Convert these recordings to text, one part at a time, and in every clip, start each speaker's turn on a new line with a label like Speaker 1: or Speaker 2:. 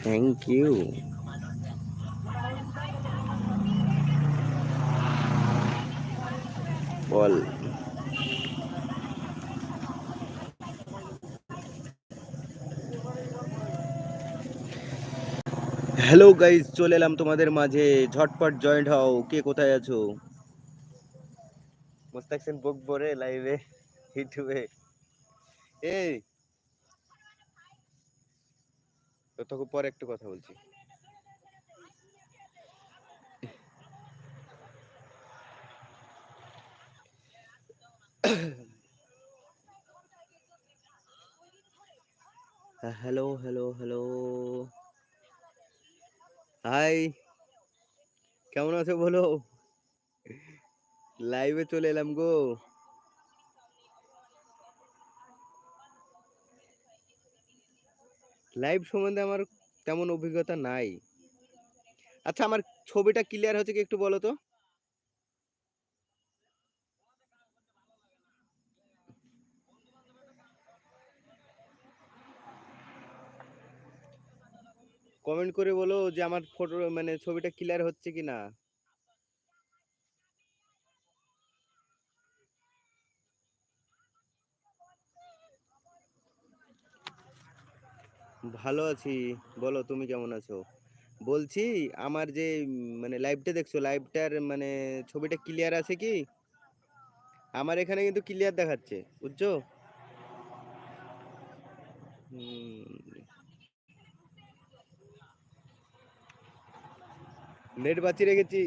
Speaker 1: Thank you বল hello guys চলে এলাম তোমাদের মাঝে। ঝটপট জয়েন্ট হও। কে কোথায় আছো? মোস্তাক সেন বকবো রে লাইভে ইউটিউবে এই তো তোকে পরে একটু কথা বলছি। হ্যালো হ্যালো হ্যালো হাই কেমন আছো বলো? লাইভে চলে এলাম গো। লাইভ সম্বন্ধে আমার তেমন অভিজ্ঞতা নাই। আচ্ছা আমার ছবিটা ক্লিয়ার হচ্ছে কি একটু বলো তো? কমেন্ট করে বলো যে আমার ফটো মানে ছবিটা ক্লিয়ার হচ্ছে কি না ভালো আছি। বলো, তুমি কেমন আছো? বলছি, আমার যে মানে লাইভটা দেখছ লাইভটার মানে ছবিটা ক্লিয়ার আছে কি? আমার এখানে কিন্তু ক্লিয়ার দেখাচ্ছে, বুঝছ? নেট বাঁচিয়ে রেখেছি।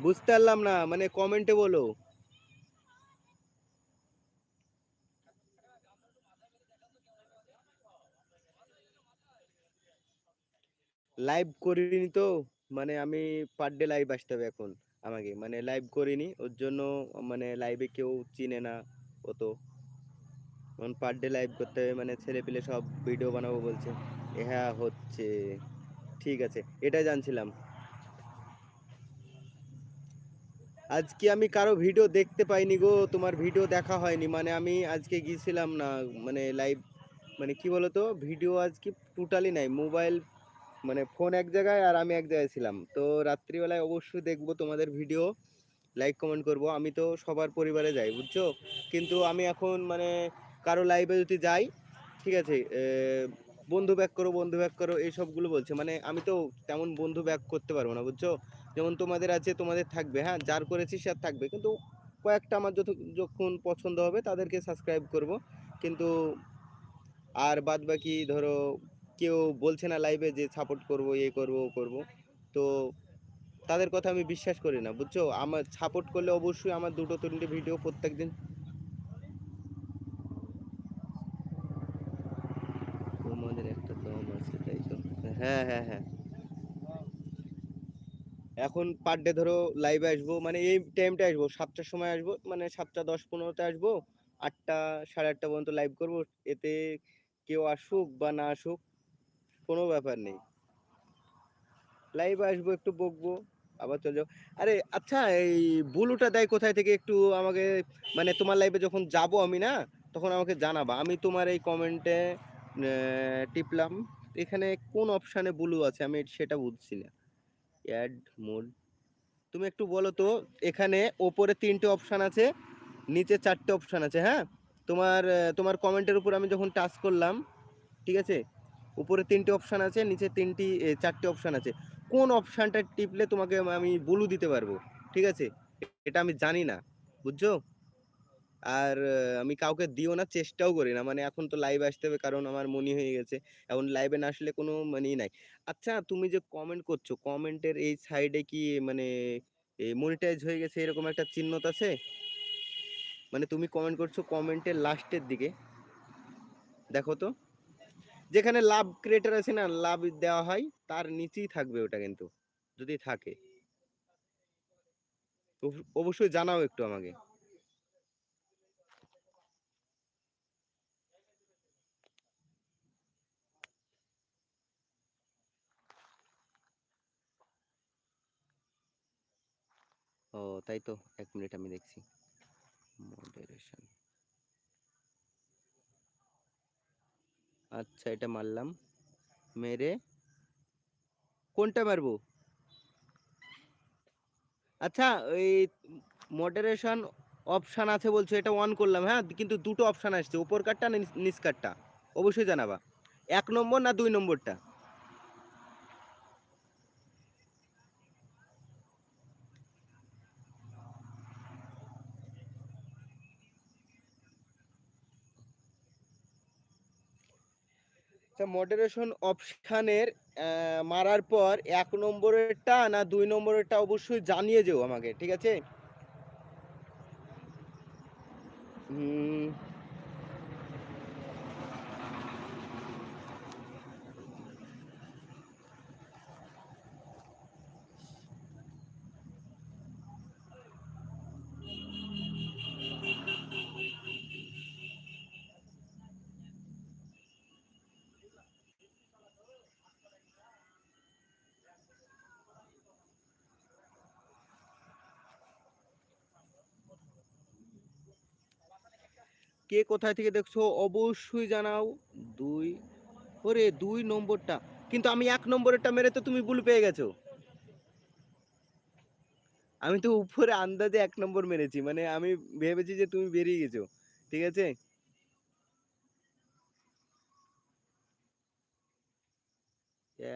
Speaker 1: বুঝতে পারলাম না মানে কমেন্টে বলো। লাইভ করিনি তো মানে আমি পার ডে লাইভ আসতে হবে এখন আমাকে। মানে লাইভ করিনি, ওর জন্য মানে লাইভে কেউ চিনে না অত এখন পার ডে লাইভ করতে হবে মানে ছেলে পেলে সব ভিডিও বানাবো বলছে। হ্যাঁ হচ্ছে। ঠিক আছে, এটাই জানছিলাম। আজকে আমি কারও ভিডিও দেখতে পাইনি গো, তোমার ভিডিও দেখা হয়নি। মানে আমি আজকে গিয়েছিলাম না মানে লাইভ মানে কি বলতো ভিডিও আজকে টোটালি নাই। মোবাইল মানে ফোন এক জায়গায় আর আমি এক জায়গায় ছিলাম। তো রাত্রিবেলায় অবশ্যই দেখব তোমাদের ভিডিও লাইক কমেন্ট করব। আমি তো সবার পরিবারে যাই, বুঝছ? কিন্তু আমি এখন মানে কারও লাইভে যদি যাই, ঠিক আছে বন্ধু ব্যাক করো, বন্ধু ব্যাক করো, এই সবগুলো বলছে। মানে আমি তো তেমন বন্ধু ব্যাক করতে পারব না, বুঝছ? যেমন তোমাদের আছে, তোমাদের থাকবে হ্যাঁ? যার করেছি সে আর থাকবে। কিন্তু কয়েকটা আমার যত, যখন পছন্দ হবে, তাদেরকে সাবস্ক্রাইব করব। কিন্তু আর বাদ বাকি ধরো কেউ বলছে না লাইভে যে সাপোর্ট করব এ করব, ও করব। তো তাদের কথা আমি বিশ্বাস করি না, বুঝছ? আমার সাপোর্ট করলে অবশ্যই আমার দুটো তিনটে ভিডিও প্রত্যেকদিন। তোমাদের একটা তো হ্যাঁ হ্যাঁ হ্যাঁ। এখন পার ডে ধরো লাইভে আসব মানে এই টাইমটা আসব, সাতটার সময় আসব মানে সাতটা দশ পনেরোতে আসব, আটটা, সাড়ে আটটা পর্যন্ত লাইভ করব। এতে কেউ আসুক বা না আসুক কোনো ব্যাপার নেই। লাইভে আসব, একটু বকবো, আবার চলে যাব। আরে আচ্ছা এই বুলুটা দেয় কোথায় থেকে একটু আমাকে মানে তোমার লাইভে যখন যাব আমি না, তখন আমাকে জানাবা। আমি তোমার এই কমেন্টে টিপলাম, এখানে কোন অপশানে ব্লু আছে আমি সেটা বুঝছি না। অ্যাড মোড তুমি একটু বলো তো, এখানে ওপরে তিনটে অপশান আছে, নিচে চারটে অপশান আছে হ্যাঁ? তোমার তোমার কমেন্টের উপর আমি যখন টাচ করলাম, ঠিক আছে? উপরে তিনটে অপশান আছে, নিচে তিনটি চারটে অপশান আছে। কোন অপশানটা টিপলে তোমাকে আমি ব্লু দিতে পারব? ঠিক আছে? এটা আমি জানি না। বুঝছ? আর আমি কাউকে দিও না, চেষ্টাও করি না। মানে এখন তো লাইভ আসতে হবে, কারণ আমার মনি হয়ে গেছে। এখন লাইভে না আসলে কোনো মানেই নাই। আচ্ছা তুমি যে কমেন্ট করছ কমেন্টের এই সাইডে কি মানে মনিটাইজ হয়ে গেছে এরকম একটা চিহ্নত আছে? মানে তুমি কমেন্ট করছ কমেন্টের লাস্টের দিকে। দেখো তো। যেখানে লাভ ক্রিয়েটার আছে না, লাভ দেওয়া হয়, তার নিচেই থাকবে ওটা কিন্তু, যদি থাকে। অবশ্যই জানাও একটু আমাকে। ও, তাই তো, এক মিনিট আমি দেখছি। মডারেশন আচ্ছা এটা মারলাম। মেরে কোনটা মারবো? আচ্ছা ওই মডারেশন অপশান আছে বলছো, এটা অন করলাম হ্যাঁ? কিন্তু দুটো অপশান আসছে কাটটা না নিচ- নিচ অবশ্যই জানাবা। এক নম্বর না দুই নম্বরটা? মডারেশন অপশানের মারার পর এক নম্বরেরটা না দুই নম্বরেরটা অবশ্যই জানিয়ে যেও আমাকে, ঠিক আছে? কে কোথায় থেকে দেখছ অবশ্যই জানাও। দুই, ওরে দুই নম্বরটা। কিন্তু আমি এক নম্বরেরটা মেরে তো তুমি ভুল পেয়ে গেছো। আমি তো উপরে আন্দাজে এক নম্বর মেরেছি মানে আমি ভেবেছি যে তুমি বেরিয়ে গেছো, ঠিক আছে?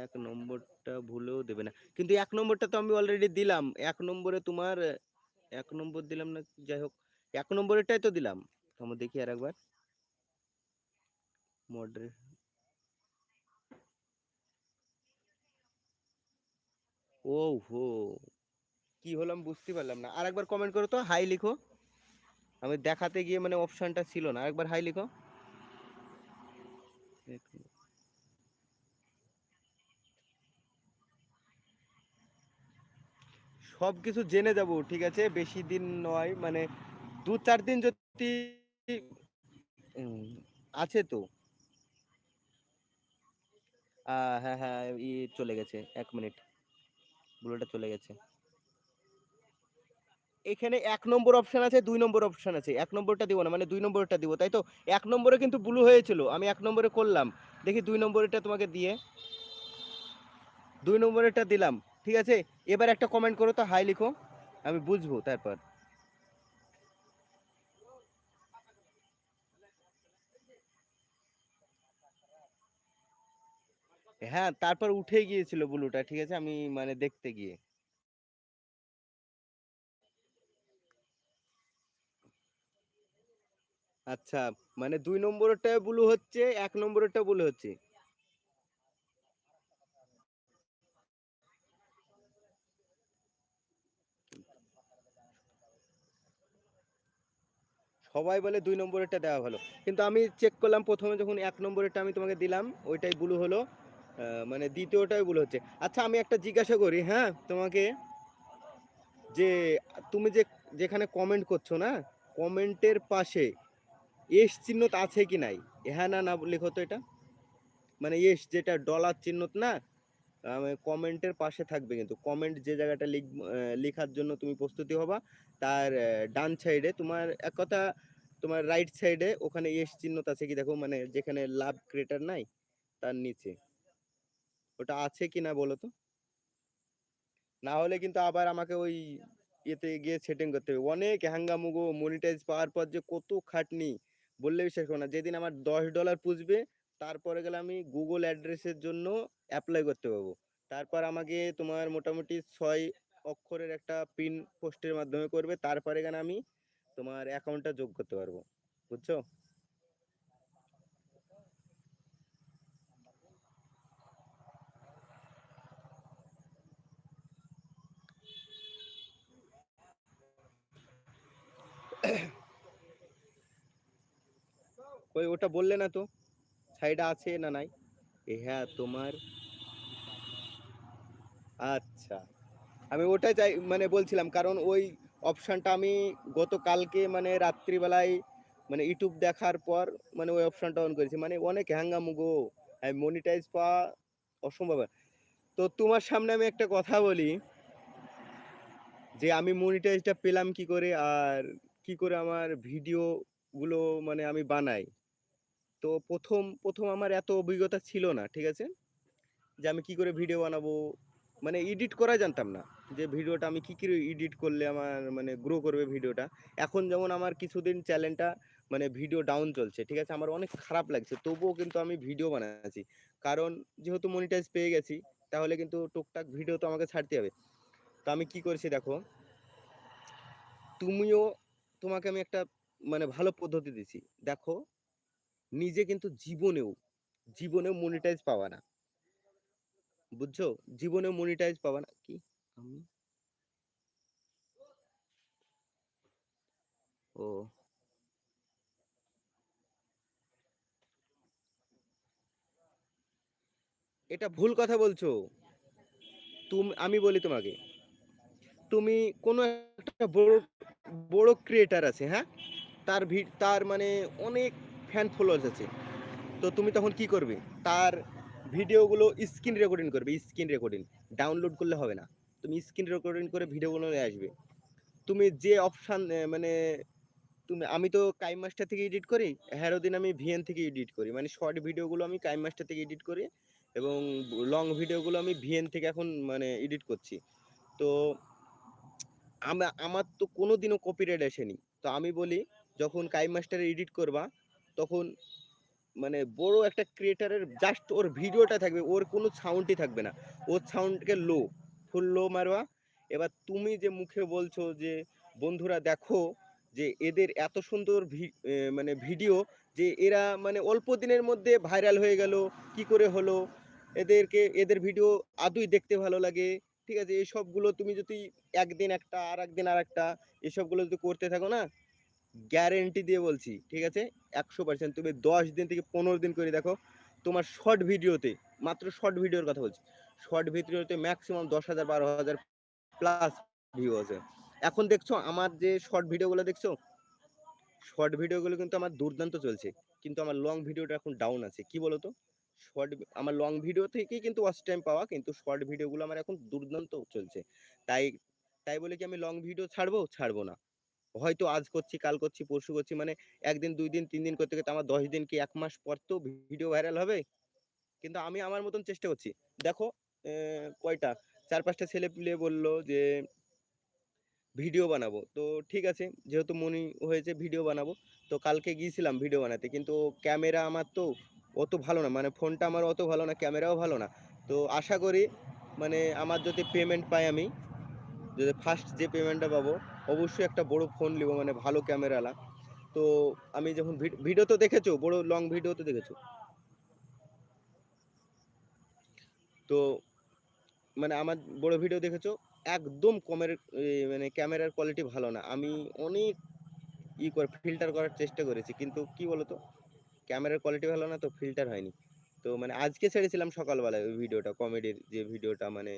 Speaker 1: এক নম্বরটা ভুলেও দেবে না। কিন্তু এক নম্বরটা তো আমি অলরেডি দিলাম। এক নম্বরে তোমার, এক নম্বর দিলাম না, যাই হোক। এক নম্বরেরটাই তো দিলাম। তোমার দেখি আর একবার। মডারে ও হো কি হলো আমি বুঝতে পারলাম না। আর একবার কমেন্ট করো তো হাই লিখো। আমি দেখাতে গিয়ে মানে অপশনটা ছিল না। আরেকবার হাই লিখো। সব কিছু জেনে যাব, ঠিক আছে? বেশি দিন নয় মানে দু চার দিন যদি আছে তো। হ্যাঁ হ্যাঁ ই চলে গেছে, এক মিনিট। ব্লুটা চলে গেছে। এখানে এক নম্বর অপশন আছে, দুই নম্বর অপশন আছে। এক নম্বরটা দিব না মানে দুই নম্বরটা দিব, তাই তো? এক নম্বরে কিন্তু ব্লু হয়েছিল, আমি এক নম্বরে করলাম। দেখি দুই নম্বরেরটা তোমাকে দিয়ে। দুই নম্বরেরটা দিলাম, ঠিক আছে? এবার একটা কমেন্ট করো তো, হাই লিখো, আমি বুঝব তারপর। হ্যাঁ তারপর উঠে গিয়েছিল ব্লুটা, ঠিক আছে? আমি মানে দেখতে গিয়ে। আচ্ছা মানে দুই নম্বরেরটা ব্লু হচ্ছে, এক নম্বরেরটা ব্লু হচ্ছে। সবাই বলে দুই নম্বরেরটা দেওয়া ভালো। কিন্তু আমি চেক করলাম প্রথমে যখন এক নম্বরেরটা আমি তোমাকে দিলাম, ওইটাই ব্লু হলো। মানে দ্বিতীয়টাই ব্লু হচ্ছে। আচ্ছা আমি একটা জিজ্ঞাসা করি হ্যাঁ? তোমাকে যে তুমি যে যেখানে কমেন্ট করছ না কমেন্টের পাশে এস চিহ্ন আছে কি নাই? হ্যাঁ না না লেখো তো এটা। মানে এস যেটা ডলার চিহ্ন না কমেন্টের পাশে থাকবে কিন্তু। কমেন্ট যে জায়গাটা লিখ লেখার জন্য তুমি প্রস্তুতি হবা, তার ডান সাইডে তোমার এক কথা, তোমার রাইট সাইডে ওখানে এস চিহ্ন আছে কি দেখো মানে যেখানে লাভ ক্রিয়েটার নাই, তার নিচে। ওটা আছে কি না বলো তো? না হলে কিন্তু আবার আমাকে ওই ইয়েতে গিয়ে সেটিং করতে হবে। অনেক হ্যাঙ্গামুগো মনিটাইজ পাওয়ার পর যে কত খাটনি, বললে বিশ্বাস করো না। যেদিন আমার দশ ডলার পুষবে, তারপরে গেলে আমি গুগল অ্যাড্রেসের জন্য অ্যাপ্লাই করতে পারব। তারপর আমাকে তোমার মোটামুটি ছয় অক্ষরের একটা পিন পোস্টের মাধ্যমে করবে। তারপরে গেলে আমি তোমার অ্যাকাউন্টটা যোগ করতে পারব। বুঝছ? ওই ওটা বললে না তো সাইডে আছে না নাই? এ হ্যাঁ তোমার। আচ্ছা। আমি ওটাই চাই মানে বলছিলাম, কারণ ওই অপশনটা আমি গতকালকে মানে রাত্রিবেলায় মানে ইউটিউব দেখার পর মানে ওই অপশনটা অন করেছি। মানে অনেক হ্যাঙ্গামুগো আমি মনিটাইজ পাওয়া অসম্ভব। তো তোমার সামনে আমি একটা কথা বলি, যে আমি মনিটাইজটা পেলাম কি করে, আর কি করে আমার ভিডিও গুলো মানে আমি বানাই। তো প্রথম প্রথম আমার এত অভিজ্ঞতা ছিল না, ঠিক আছে? যে আমি কি করে ভিডিও বানাবো? মানে এডিট করা জানতাম না, যে ভিডিওটা আমি কি করে এডিট করলে আমার মানে গ্রো করবে ভিডিওটা এখন যেমন আমার কিছুদিন চ্যানেলটা মানে ভিডিও ডাউন চলছে, ঠিক আছে? আমার অনেক খারাপ লাগছে, তবুও কিন্তু আমি ভিডিও বানাচ্ছি। কারণ যেহেতু মনিটাইজ পেয়ে গেছি, তাহলে কিন্তু টুকটাক ভিডিও তো আমাকে ছাড়তে হবে। তো আমি কি করেছি দেখো? তুমিও তোমাকে আমি একটা মানে ভালো পদ্ধতি দিছি। দেখো নিজে কিন্তু জীবনেও জীবনেও মনিটাইজ পাওয়া না। বুঝছ? জীবনে মনিটাইজ পাবা না। কি? আমি? ও। এটা ভুল কথা বলছো। তুমি, আমি বলি তোমাকে, তুমি কোনো একটা বড় বড় ক্রিয়েটার আছে হ্যাঁ? তার ভি, তার মানে অনেক ফ্যান ফলোয়ার্স আছে তো তুমি তখন কি করবে? তার ভিডিওগুলো স্ক্রিন রেকর্ডিং করবে স্ক্রিন রেকর্ডিং ডাউনলোড করলে হবে না। তুমি স্ক্রিন রেকর্ডিং করে ভিডিওগুলো নিয়ে আসবে। তুমি যে অপশান মানে তুমি, আমি তো কাইম মাস্টার থেকে এডিট করি হ্যারো দিন আমি ভিএন থেকে এডিট করি। মানে শর্ট ভিডিওগুলো আমি কাইম মাস্টার থেকে এডিট করি এবং লং ভিডিওগুলো আমি ভিএন থেকে এখন মানে এডিট করছি। তো আমার তো কোনো দিনও কপিরাইট আসেনি। তো আমি বলি, যখন কাইম মাস্টারে এডিট করবা তখন মানে বড় একটা ক্রিয়েটারের জাস্ট ওর ভিডিওটা থাকবে, ওর কোনো সাউন্ডই থাকবে না। ওর সাউন্ডকে লো ফুল লো মারবা। এবার তুমি যে মুখে বলছো যে, বন্ধুরা, দেখো যে এদের এত সুন্দর মানে ভিডিও যে এরা মানে অল্প দিনের মধ্যে ভাইরাল হয়ে গেল, কি করে হলো? এদেরকে, এদের ভিডিও আদুই দেখতে ভালো লাগে। ঠিক আছে? এই সবগুলো তুমি যদি একদিন একটা আর একদিন আর একটা এসবগুলো যদি করতে থাকো না গ্যারেন্টি দিয়ে বলছি, ঠিক আছে? একশো পার্সেন্ট তুমি দশ দিন থেকে পনেরো দিন করে দেখো, তোমার শর্ট ভিডিওতে, মাত্র শর্ট ভিডিওর কথা বলছি শর্ট ভিডিওতে ম্যাক্সিমাম দশ হাজার, বারো হাজার প্লাস ভিউ আছে। এখন দেখছ, আমার যে শর্ট ভিডিওগুলো দেখছ শর্ট ভিডিওগুলো কিন্তু আমার দুর্দান্ত চলছে, কিন্তু আমার লং ভিডিওটা এখন ডাউন আছে। কি বলতো? শর্ট আমার লং ভিডিও থেকেই কিন্তু ওয়াচ টাইম পাওয়া, কিন্তু শর্ট ভিডিওগুলো আমার এখন দুর্দান্ত চলছে। তাই তাই বলে কি আমি লং ভিডিও ছাড়বো? ছাড়বো না। হয়তো আজ করছি, কাল করছি, পরশু করছি মানে একদিন, দুই দিন, তিন দিন করতে করতে আমার দশ দিন কি এক মাস পর তো ভিডিও ভাইরাল হবে? কিন্তু আমি আমার মতন চেষ্টা করছি। দেখো কয়টা? চার পাঁচটা ছেলে পেলে বলল যে, ভিডিও বানাবো। তো ঠিক আছে, যেহেতু মনে হয়েছে ভিডিও বানাবো, তো কালকে গিয়েছিলাম ভিডিও বানাতে, কিন্তু ক্যামেরা আমার তো অত ভালো না মানে ফোনটা আমার অত ভালো না, ক্যামেরাও ভালো না। তো আশা করি মানে আমার যদি পেমেন্ট পাই আমি, যদি ফার্স্ট যে পেমেন্টটা পাবো অবশ্যই একটা বড় ফোন নিব মানে ভালো ক্যামেরালা তো আমি যখন ভিডিও তো দেখেছ? বড় লং ভিডিও তো দেখেছ? তো মানে আমার বড় ভিডিও দেখেছ? একদম কমের মানে ক্যামেরার কোয়ালিটি ভালো না। আমি অনেক ই করে ফিল্টার করার চেষ্টা করেছি, কিন্তু কি বলতো? ক্যামেরার কোয়ালিটি ভালো না তো ফিল্টার হয়নি। তো মানে আজকে ছেড়েছিলাম সকালবেলায় ওই ভিডিওটা কমেডির যে ভিডিওটা মানে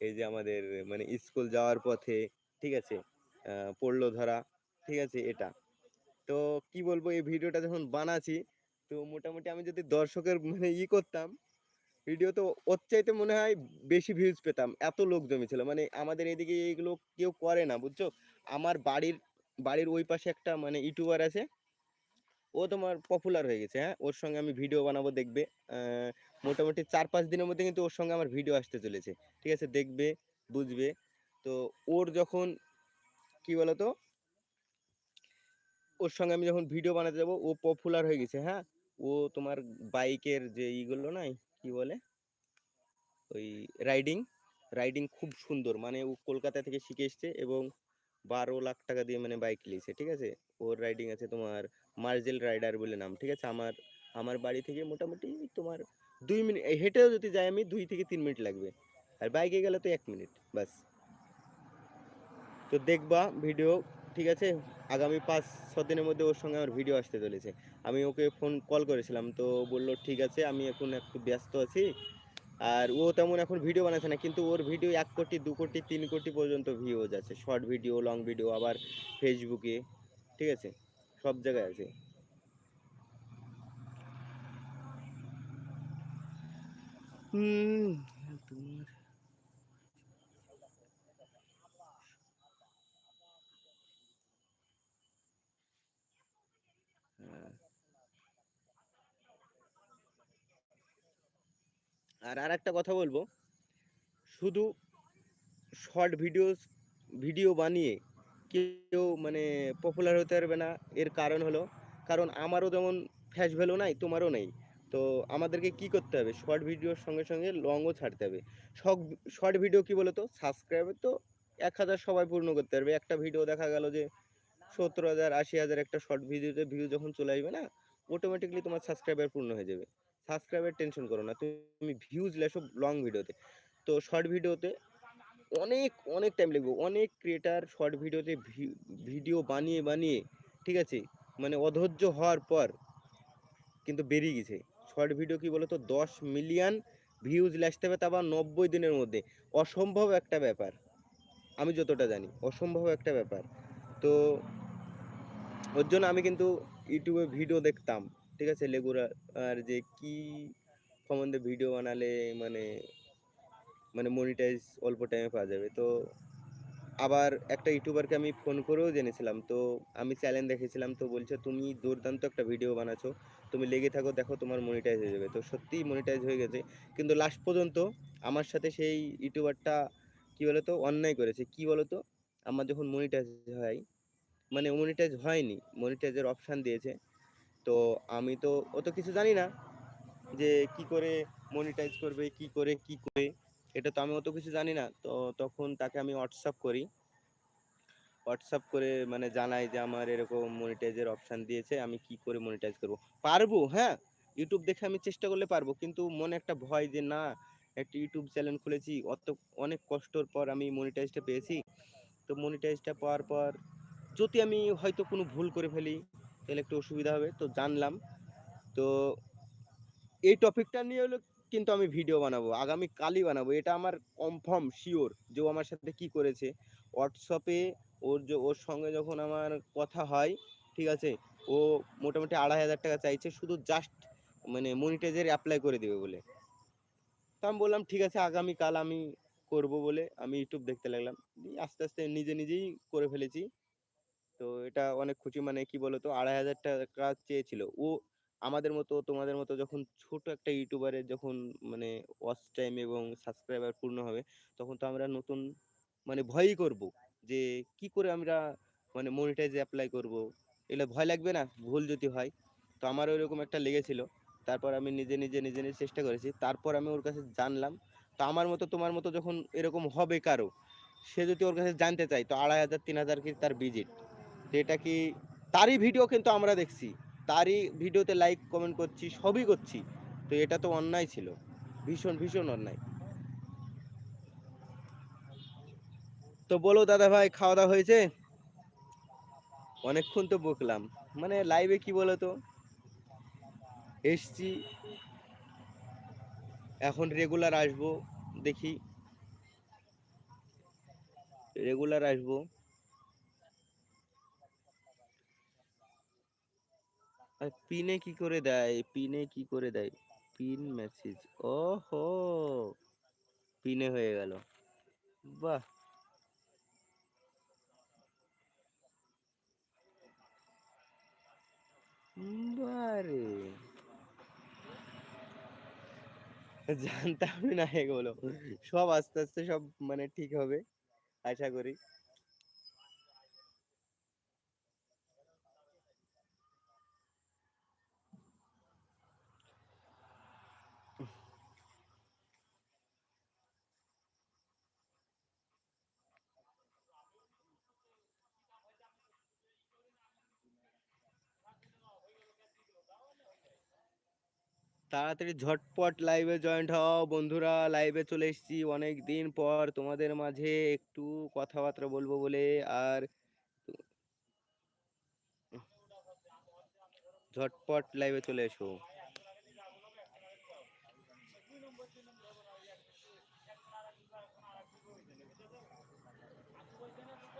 Speaker 1: এই যে আমাদের মানে স্কুল যাওয়ার পথে, ঠিক আছে? পড়ল ধরা, ঠিক আছে এটা। তো কি বলব, এই ভিডিওটা যখন বানাচ্ছি, তো মোটামুটি আমি যদি দর্শকের মানে ই করতাম ভিডিও তো ওর চাইতে মনে হয় বেশি ভিউজ পেতাম, এত লোক জমেছিল। মানে আমাদের এদিকে এইগুলো কেউ করে না, বুঝছ? আমার বাড়ির বাড়ির ওই পাশে একটা মানে ইউটিউবার আছে, ও তোমার পপুলার হয়ে গেছে হ্যাঁ? ওর সঙ্গে আমি ভিডিও বানাবো, দেখবে। মোটামুটি চার পাঁচ দিনের মধ্যে কিন্তু ওর সঙ্গে আমার ভিডিও আসতে চলেছে, ঠিক আছে? দেখবে, বুঝবে। তো ওর যখন কি বলতো? ওর সঙ্গে আমি যখন ভিডিও বানাতে যাব, ও পপুলার হয়ে গেছে হ্যাঁ? ও তোমার বাইকের যে ইগুলো নাই, কি বলে? ওই রাইডিং রাইডিং খুব সুন্দর। মানে ও কলকাতা থেকে শিখে এসছে এবং বারো লাখ টাকা দিয়ে মানে বাইক নিয়েছে ঠিক আছে? ওর রাইডিং আছে তোমার মার্জেল রাইডার বলে নাম, ঠিক আছে? আমার আমার বাড়ি থেকে মোটামুটি তোমার দুই মিনিট হেঁটেও যদি যাই আমি দুই থেকে তিন মিনিট লাগবে। আর বাইকে গেলে তো এক মিনিট বাস তো দেখবা ভিডিও ঠিক আছে? আগামী পাঁচ, ছ দিনের মধ্যে ওর সঙ্গে আমার ভিডিও আসতে চলেছে। আমি ওকে ফোন কল করেছিলাম, তো বলল, ঠিক আছে, আমি এখন একটু ব্যস্ত আছি। আর ও তেমন এখন ভিডিও বানাচ্ছে না, কিন্তু ওর ভিডিও এক কোটি, দু কোটি, তিন কোটি পর্যন্ত ভিউজ আছে। শর্ট ভিডিও লং ভিডিও আবার ফেসবুকে ঠিক আছে? সব জায়গায় আছে। হুম, তোমার আর আর একটা কথা বলব, শুধু শর্ট ভিডিওস ভিডিও বানিয়ে কেউ মানে পপুলার হতে পারবে না, এর কারণ হলো, কারণ আমারও যেমন ফ্যাশ ভ্যালু নাই, তোমারও নেই। তো আমাদেরকে কি করতে হবে? শর্ট ভিডিওর সঙ্গে সঙ্গে লংও ছাড়তে হবে। সব শর্ট ভিডিও কি বলতো? সাবস্ক্রাইবার তো এক হাজার সবাই পূর্ণ করতে পারবে। একটা ভিডিও দেখা গেল যে সত্তর হাজার, আশি হাজার একটা শর্ট ভিডিওতে ভিউ যখন চলে আসবে না অটোমেটিকলি তোমার সাবস্ক্রাইবার পূর্ণ হয়ে যাবে। সাবস্ক্রাইবার টেনশন করো না। তুমি ভিউজ লেসো লং ভিডিওতে তো। শর্ট ভিডিওতে অনেক অনেক টাইম লাগবে। অনেক ক্রিয়েটার শর্ট ভিডিওতে ভিডিও বানিয়ে বানিয়ে, ঠিক আছে? মানে অধৈর্য হওয়ার পর কিন্তু বেরিয়ে গেছে। শর্ট ভিডিও কি বলতো? দশ মিলিয়ন ভিউজ আসতে হবে তা নব্বই দিনের মধ্যে। অসম্ভব একটা ব্যাপার। আমি যতটা জানি, অসম্ভব একটা ব্যাপার। তো ওর জন্য আমি কিন্তু ইউটিউবে ভিডিও দেখতাম। ঠিক আছে লেগুলার আর যে কি সম্বন্ধে ভিডিও বানালে মানে মানে মনিটাইজ অল্প টাইমে পাওয়া যাবে। তো আবার একটা ইউটিউবারকে আমি ফোন করেও জেনেছিলাম, তো আমি চ্যালেঞ্জ দেখেছিলাম, তো বলছে, তুমি দুর্দান্ত একটা ভিডিও বানাচ্ছো তুমি লেগে থাকো, দেখো তোমার মনিটাইজ হয়ে যাবে। তো সত্যিই মনিটাইজ হয়ে গেছে। কিন্তু লাস্ট পর্যন্ত আমার সাথে সেই ইউটিউবারটা কি বলতো, অন্যায় করেছে। কি বলতো? আমার যখন মনিটাইজ হয় মানে মনিটাইজ হয়নি মনিটাইজের অপশান দিয়েছে। তো আমি তো অত কিছু জানি না যে কি করে মনিটাইজ করবে, কি করে কি করে, এটা তো আমি অত কিছু জানি না। তো তখন তাকে আমি হোয়াটসঅ্যাপ করি। হোয়াটসঅ্যাপ করে মানে জানাই যে আমার এরকম মনিটাইজের অপশান দিয়েছে, আমি কি করে মনিটাইজ করব। পারব হ্যাঁ ইউটিউব দেখে আমি চেষ্টা করলে পারব, কিন্তু মনে একটা ভয় যে না, একটা ইউটিউব চ্যানেল খুলেছি, অত, অনেক কষ্টর পর আমি মনিটাইজটা পেয়েছি। তো মনিটাইজটা পাওয়ার পর যদি আমি হয়তো কোনো ভুল করে ফেলি তাহলে একটু অসুবিধা হবে, তো জানলাম। তো এই টপিকটা নিয়ে হলো কিন্তু আমি ভিডিও বানাবো, আগামী কালই বানাবো, এটা আমার কনফার্ম শিওর যে ও আমার সাথে কি করেছে। হোয়াটসঅ্যাপে ওর যে, ওর সঙ্গে যখন আমার কথা হয়, ঠিক আছে, ও মোটামুটি আড়াই হাজার টাকা চাইছে, শুধু জাস্ট মানে মনিটাইজের অ্যাপ্লাই করে দেবে বলে। তো আমি বললাম, ঠিক আছে আগামীকাল আমি করব বলে। আমি ইউটিউব দেখতে লাগলাম আস্তে আস্তে নিজে নিজেই করে ফেলেছি। তো এটা অনেক খুশি মানে কি বলতো? আড়াই হাজার টাকা চেয়েছিল। ও আমাদের মতো, তোমাদের মতো যখন ছোট একটা ইউটিউবারের যখন মানে ওয়াচ টাইম এবং সাবস্ক্রাইবার পূর্ণ হবে, তখন তো আমরা নতুন মানে ভয়ই করব যে কি করে আমরা মানে মনিটাইজে অ্যাপ্লাই করব? এগুলো ভয় লাগবে না? ভুল যদি হয়। তো আমার ওইরকম একটা লেগেছিল। তারপর আমি নিজে নিজে নিজে নিজে চেষ্টা করেছি। তারপর আমি ওর কাছে জানলাম। তো আমার মতো, তোমার মতো যখন এরকম হবে কারও, সে যদি ওর কাছে জানতে চায়, তো আড়াই হাজার, তিন হাজার কি তার ভিজিট এটা কি তারই ভিডিও কিন্তু আমরা দেখছি। তারই ভিডিওতে লাইক কমেন্ট করছি, সবই করছি। তো এটা তো অন্যায় ছিল। ভীষণ ভীষণ অন্যায়। তো বলো দাদা ভাই, খাওয়া দাওয়া হয়েছে? অনেকক্ষণ তো বকলাম। মানে লাইভে কি বলো তো? এসছি। এখন রেগুলার আসব, দেখি। রেগুলার আসব। আর পিনে কি করে দেয়? পিনে কি করে দেয়? পিন মেসেজ ও হো পিনে হয়ে গেল। বাহ! বারে! জানতাম না এগুলো। সব আস্তে আস্তে সব মানে ঠিক হবে, আশা করি। তাড়াতাড়ি ঝটপট লাইভে জয়েন্ট হও। বন্ধুরা লাইভে চলে এসেছি অনেক দিন পর। তোমাদের মাঝে একটু কথাবার্তা বলব বলে। আর ঝটপট লাইভে চলে এসো।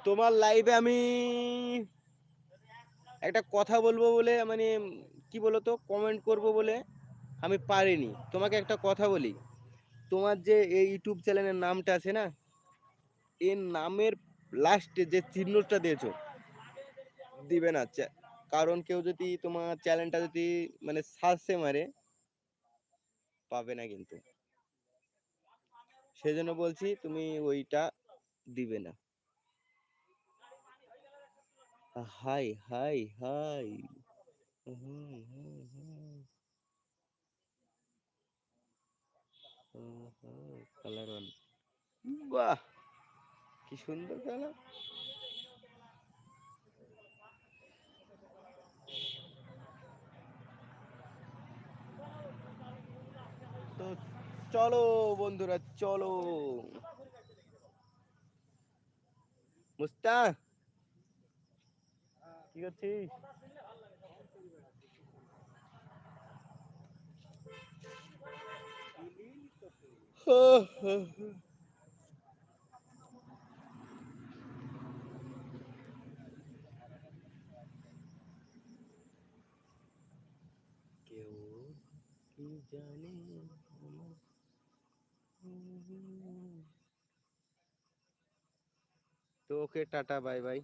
Speaker 1: তোমার লাইভে আমি একটা কথা বলব বলে মানে কি বলতো? কমেন্ট করব বলে। আমি পারিনি। তোমাকে একটা কথা বলি। তোমার যে এই ইউটিউব চ্যানেলের নামটা আছে না, এর নামের লাস্টে যে চিহ্নটা দিয়েছ, দিবে না। কারণ কেউ যদি তোমার চ্যানেলটা যদি মানে সার্চে মারে, পাবে না কিন্তু। সেজন্য বলছি তুমি ওইটা দিবে না। Hi hi hi. হুম হুম হুম কালার ওয়ান বাহ! কি সুন্দর কালার তো চলো বন্ধুরা চলো। মুস্তা কি করছিস? কেউ কি জানে তো ওকে টাটা বাই বাই।